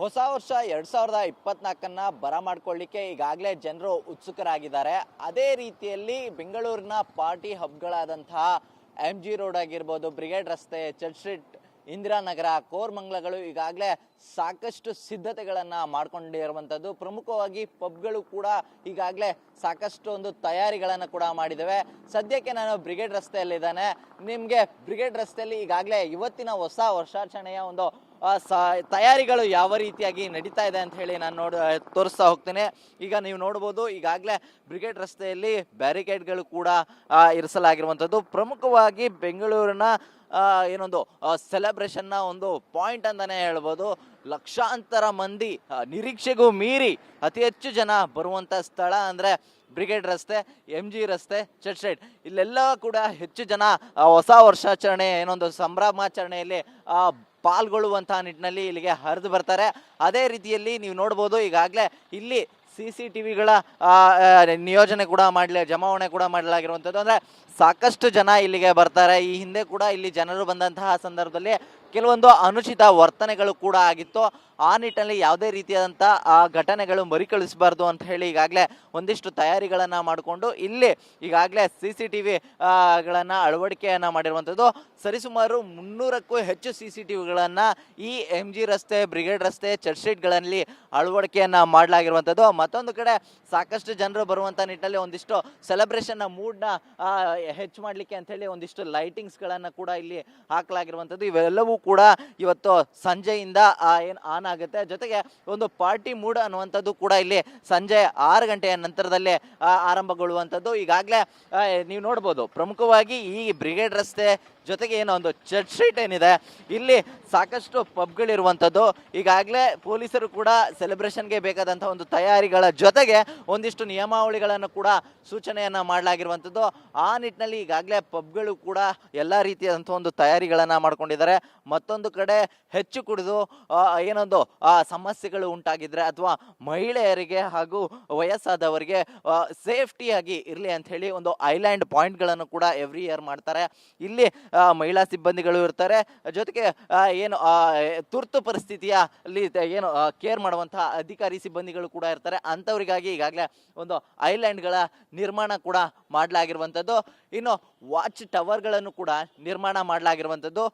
ಹೊಸ ವರ್ಷ ಎರಡ್ ಸಾವಿರದ ಇಪ್ಪತ್ನಾಲ್ಕನ್ನ ಬರ ಮಾಡ್ಕೊಳ್ಳಿಕ್ಕೆ ಈಗಾಗಲೇ ಜನರು ಉತ್ಸುಕರಾಗಿದ್ದಾರೆ. ಅದೇ ರೀತಿಯಲ್ಲಿ ಬೆಂಗಳೂರಿನ ಪಾರ್ಟಿ ಹಬ್ಗಳಾದಂತಹ ಎಂ ಜಿ ರೋಡ್ ಆಗಿರ್ಬೋದು, ಬ್ರಿಗೇಡ್ ರಸ್ತೆ, ಚರ್ಚ್ ಸ್ಟ್ರೀಟ್, ಇಂದಿರಾನಗರ ಕೋರ್ಮಂಗ್ಲಗಳು ಈಗಾಗಲೇ ಸಾಕಷ್ಟು ಸಿದ್ಧತೆಗಳನ್ನು ಮಾಡಿಕೊಂಡಿರುವಂಥದ್ದು. ಪ್ರಮುಖವಾಗಿ ಪಬ್ಗಳು ಕೂಡ ಈಗಾಗಲೇ ಸಾಕಷ್ಟು ಒಂದು ತಯಾರಿಗಳನ್ನು ಕೂಡ ಮಾಡಿದ್ದಾವೆ ಸದ್ಯಕ್ಕೆ ನಾನು ಬ್ರಿಗೇಡ್ ರಸ್ತೆಯಲ್ಲಿದ್ದಾನೆ. ನಿಮಗೆ ಬ್ರಿಗೇಡ್ ರಸ್ತೆಯಲ್ಲಿ ಈಗಾಗಲೇ ಇವತ್ತಿನ ಹೊಸ ವರ್ಷಾಚರಣೆಯ ಒಂದು ತಯಾರಿಗಳು ಯಾವ ರೀತಿಯಾಗಿ ನಡೀತಾ ಇದೆ ಅಂತ ಹೇಳಿ ನಾನು ನೋಡ ತೋರಿಸ್ತಾ ಹೋಗ್ತೇನೆ. ಈಗ ನೀವು ನೋಡ್ಬೋದು, ಈಗಾಗಲೇ ಬ್ರಿಗೇಡ್ ರಸ್ತೆಯಲ್ಲಿ ಬ್ಯಾರಿಕೇಡ್ಗಳು ಕೂಡ ಇರಿಸಲಾಗಿರುವಂಥದ್ದು. ಪ್ರಮುಖವಾಗಿ ಬೆಂಗಳೂರಿನ ಏನೊಂದು ಸೆಲೆಬ್ರೇಷನ್ನ ಒಂದು ಪಾಯಿಂಟ್ ಅಂತಲೇ ಹೇಳ್ಬೋದು. ಲಕ್ಷಾಂತರ ಮಂದಿ ನಿರೀಕ್ಷೆಗೂ ಮೀರಿ ಅತಿ ಹೆಚ್ಚು ಜನ ಬರುವಂಥ ಸ್ಥಳ ಅಂದರೆ ಬ್ರಿಗೇಡ್ ರಸ್ತೆ ಎಂ ಜಿ ರಸ್ತೆ, ಚರ್ಚ್ ರೈಟ್. ಇಲ್ಲೆಲ್ಲ ಕೂಡ ಹೆಚ್ಚು ಜನ ಹೊಸ ವರ್ಷಾಚರಣೆ, ಏನೊಂದು ಸಂಭ್ರಮಾಚರಣೆಯಲ್ಲಿ ಪಾಲ್ಗೊಳ್ಳುವಂತಹ ನಿಟ್ಟಿನಲ್ಲಿ ಇಲ್ಲಿಗೆ ಹರಿದು ಬರ್ತಾರೆ. ಅದೇ ರೀತಿಯಲ್ಲಿ ನೀವು ನೋಡ್ಬೋದು ಈಗಾಗಲೇ ಇಲ್ಲಿ ಸಿ ಸಿ ಟಿ ವಿಗಳ ನಿಯೋಜನೆ ಕೂಡ ಮಾಡಲಿ, ಜಮಾವಣೆ ಕೂಡ ಮಾಡಲಾಗಿರುವಂಥದ್ದು. ಅಂದರೆ ಸಾಕಷ್ಟು ಜನ ಇಲ್ಲಿಗೆ ಬರ್ತಾರೆ. ಈ ಹಿಂದೆ ಕೂಡ ಇಲ್ಲಿ ಜನರು ಬಂದಂತಹ ಸಂದರ್ಭದಲ್ಲಿ ಕೆಲವೊಂದು ಅನುಚಿತ ವರ್ತನೆಗಳು ಕೂಡ ಆಗಿತ್ತು. ಆ ನಿಟ್ಟಿನಲ್ಲಿ ಯಾವುದೇ ರೀತಿಯಾದಂಥ ಆ ಘಟನೆಗಳು ಮರುಕಳಿಸಬಾರ್ದು ಅಂತ ಹೇಳಿ ಈಗಾಗಲೇ ಒಂದಿಷ್ಟು ತಯಾರಿಗಳನ್ನು ಮಾಡಿಕೊಂಡು ಇಲ್ಲಿ ಈಗಾಗಲೇ ಸಿ ಸಿ ಟಿ ವಿ ಗಳನ್ನು ಅಳವಡಿಕೆಯನ್ನು ಮಾಡಿರುವಂಥದ್ದು ಸರಿಸುಮಾರು ಮುನ್ನೂರಕ್ಕೂ ಹೆಚ್ಚು ಸಿ ಸಿ ಟಿ ವಿಗಳನ್ನು ಈ ಎಂ ಜಿ ರಸ್ತೆ, ಬ್ರಿಗೇಡ್ ರಸ್ತೆ, ಚರ್ಚ್ ಸ್ಟ್ರೀಟ್ಗಳಲ್ಲಿ ಅಳವಡಿಕೆಯನ್ನು ಮಾಡಲಾಗಿರುವಂಥದ್ದು ಮತ್ತೊಂದು ಕಡೆ ಸಾಕಷ್ಟು ಜನರು ಬರುವಂಥ ನಿಟ್ಟಿನಲ್ಲಿ ಒಂದಿಷ್ಟು ಸೆಲೆಬ್ರೇಷನ್ನ ಮೂಡ್ನ ಹೆಚ್ಚು ಮಾಡಲಿಕ್ಕೆ ಅಂತೇಳಿ ಒಂದಿಷ್ಟು ಲೈಟಿಂಗ್ಸ್ಗಳನ್ನು ಕೂಡ ಇಲ್ಲಿ ಹಾಕಲಾಗಿರುವಂಥದ್ದು ಇವೆಲ್ಲವೂ ಕೂಡ ಇವತ್ತು ಸಂಜೆಯಿಂದ ಏನು ಆನ್ ಆಗುತ್ತೆ. ಜೊತೆಗೆ ಒಂದು ಪಾರ್ಟಿ ಮೂಡ್ ಅನ್ನುವಂಥದ್ದು ಕೂಡ ಇಲ್ಲಿ ಸಂಜೆ ಆರು ಗಂಟೆಯ ನಂತರದಲ್ಲೇ ಆರಂಭಗೊಳ್ಳುವಂಥದ್ದು. ಈಗಾಗಲೇ ನೀವು ನೋಡ್ಬೋದು, ಪ್ರಮುಖವಾಗಿ ಈ ಬ್ರಿಗೇಡ್ ರಸ್ತೆ ಜೊತೆಗೆ ಏನೋ ಒಂದು ಚರ್ಚ್ ಸ್ಟ್ರೀಟ್ ಏನಿದೆ, ಇಲ್ಲಿ ಸಾಕಷ್ಟು ಪಬ್ಗಳಿರುವಂಥದ್ದು ಈಗಾಗಲೇ ಪೊಲೀಸರು ಕೂಡ ಸೆಲೆಬ್ರೇಷನ್ಗೆ ಬೇಕಾದಂಥ ಒಂದು ತಯಾರಿಗಳ ಜೊತೆಗೆ ಒಂದಿಷ್ಟು ನಿಯಮಾವಳಿಗಳನ್ನು ಕೂಡ ಸೂಚನೆಯನ್ನು ಮಾಡಲಾಗಿರುವಂಥದ್ದು. ಆ ನಿಟ್ಟಿನಲ್ಲಿ ಈಗಾಗಲೇ ಪಬ್ಗಳು ಕೂಡ ಎಲ್ಲ ರೀತಿಯಾದಂಥ ಒಂದು ತಯಾರಿಗಳನ್ನು ಮಾಡ್ಕೊಂಡಿದ್ದಾರೆ. ಮತ್ತೊಂದು ಕಡೆ ಹೆಚ್ಚು ಕುಡಿದು ಏನೊಂದು ಆ, ಸಮಸ್ಯೆಗಳು ಉಂಟಾಗಿದ್ರೆ ಅಥವಾ ಮಹಿಳೆಯರಿಗೆ ಹಾಗೂ ವಯಸ್ಸಾದವರಿಗೆ ಸೇಫ್ಟಿಯಾಗಿ ಇರಲಿ ಅಂತ ಹೇಳಿ ಒಂದು ಐಲ್ಯಾಂಡ್ ಪಾಯಿಂಟ್ಗಳನ್ನು ಕೂಡ ಎವ್ರಿ ಇಯರ್ ಮಾಡ್ತಾರೆ. ಇಲ್ಲಿ ಮಹಿಳಾ ಸಿಬ್ಬಂದಿಗಳು ಇರ್ತಾರೆ. ಜೊತೆಗೆ ಏನು ತುರ್ತು ಪರಿಸ್ಥಿತಿಯ ಏನು ಕೇರ್ ಮಾಡುವಂತಹ ಅಧಿಕಾರಿ ಸಿಬ್ಬಂದಿಗಳು ಕೂಡ ಇರ್ತಾರೆ. ಅಂಥವರಿಗಾಗಿ ಈಗಾಗಲೇ ಒಂದು ಐಲ್ಯಾಂಡ್ಗಳ ನಿರ್ಮಾಣ ಕೂಡ ಮಾಡಲಾಗಿರುವಂಥದ್ದು. ಇನ್ನು ವಾಚ್ ಟವರ್ಗಳನ್ನು ಕೂಡ ನಿರ್ಮಾಣ ಮಾಡಲಾಗಿರುವಂಥದ್ದು.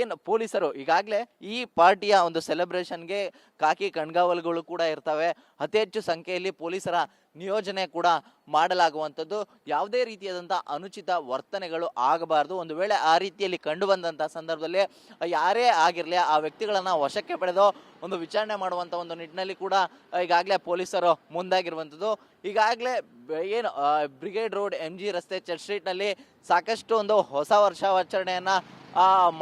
ಏನು ಪೊಲೀಸರು ಈಗಾಗಲೇ ಈ ಪಾರ್ಟಿಯ ಒಂದು ಸೆಲೆಬ್ರೇಷನ್ಗೆ ಕಾಕಿ ಕಣ್ಗಾವಲುಗಳು ಕೂಡ ಇರ್ತವೆ. ಅತಿ ಹೆಚ್ಚು ಸಂಖ್ಯೆಯಲ್ಲಿ ಪೊಲೀಸರ ನಿಯೋಜನೆ ಕೂಡ ಮಾಡಲಾಗುವಂಥದ್ದು. ಯಾವುದೇ ರೀತಿಯಾದಂಥ ಅನುಚಿತ ವರ್ತನೆಗಳು ಆಗಬಾರ್ದು. ಒಂದು ವೇಳೆ ಆ ರೀತಿಯಲ್ಲಿ ಕಂಡು ಬಂದಂಥ ಸಂದರ್ಭದಲ್ಲಿ ಯಾರೇ ಆಗಿರಲಿ ಆ ವ್ಯಕ್ತಿಗಳನ್ನು ವಶಕ್ಕೆ ಪಡೆದು ಒಂದು ವಿಚಾರಣೆ ಮಾಡುವಂಥ ಒಂದು ನಿಟ್ಟಿನಲ್ಲಿ ಕೂಡ ಈಗಾಗಲೇ ಪೊಲೀಸರು ಮುಂದಾಗಿರುವಂಥದ್ದು. ಈಗಾಗಲೇ ಏನು ಬ್ರಿಗೇಡ್ ರೋಡ್ ಎಂ ಜಿ ರಸ್ತೆ ಚರ್ಚ್ ಸ್ಟ್ರೀಟ್ನಲ್ಲಿ ಸಾಕಷ್ಟು ಒಂದು ಹೊಸ ವರ್ಷಾಚರಣೆಯನ್ನು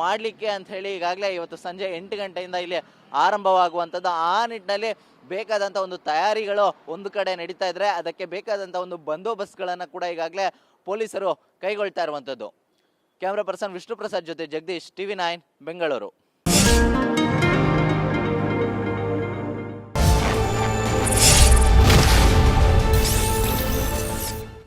ಮಾಡಲಿಕ್ಕೆ ಅಂತ ಹೇಳಿ ಈಗಾಗಲೇ ಇವತ್ತು ಸಂಜೆ ಎಂಟು ಗಂಟೆಯಿಂದ ಇಲ್ಲಿ ಆರಂಭವಾಗುವಂಥದ್ದು. ಆ ನಿಟ್ಟಿನಲ್ಲಿ ಬೇಕಾದಂಥ ಒಂದು ತಯಾರಿಗಳು ಒಂದು ಕಡೆ ನಡೀತಾ ಇದ್ರೆ ಅದಕ್ಕೆ ಬೇಕಾದಂಥ ಒಂದು ಬಂದೋಬಸ್ತ್ಗಳನ್ನು ಕೂಡ ಈಗಾಗಲೇ ಪೊಲೀಸರು ಕೈಗೊಳ್ತಾ ಇರುವಂಥದ್ದು. ಕ್ಯಾಮ್ರಾ ಪರ್ಸನ್ ವಿಷ್ಣು ಪ್ರಸಾದ್ ಜೊತೆ ಜಗದೀಶ್ ಟಿವಿ ನೈನ್ ಬೆಂಗಳೂರು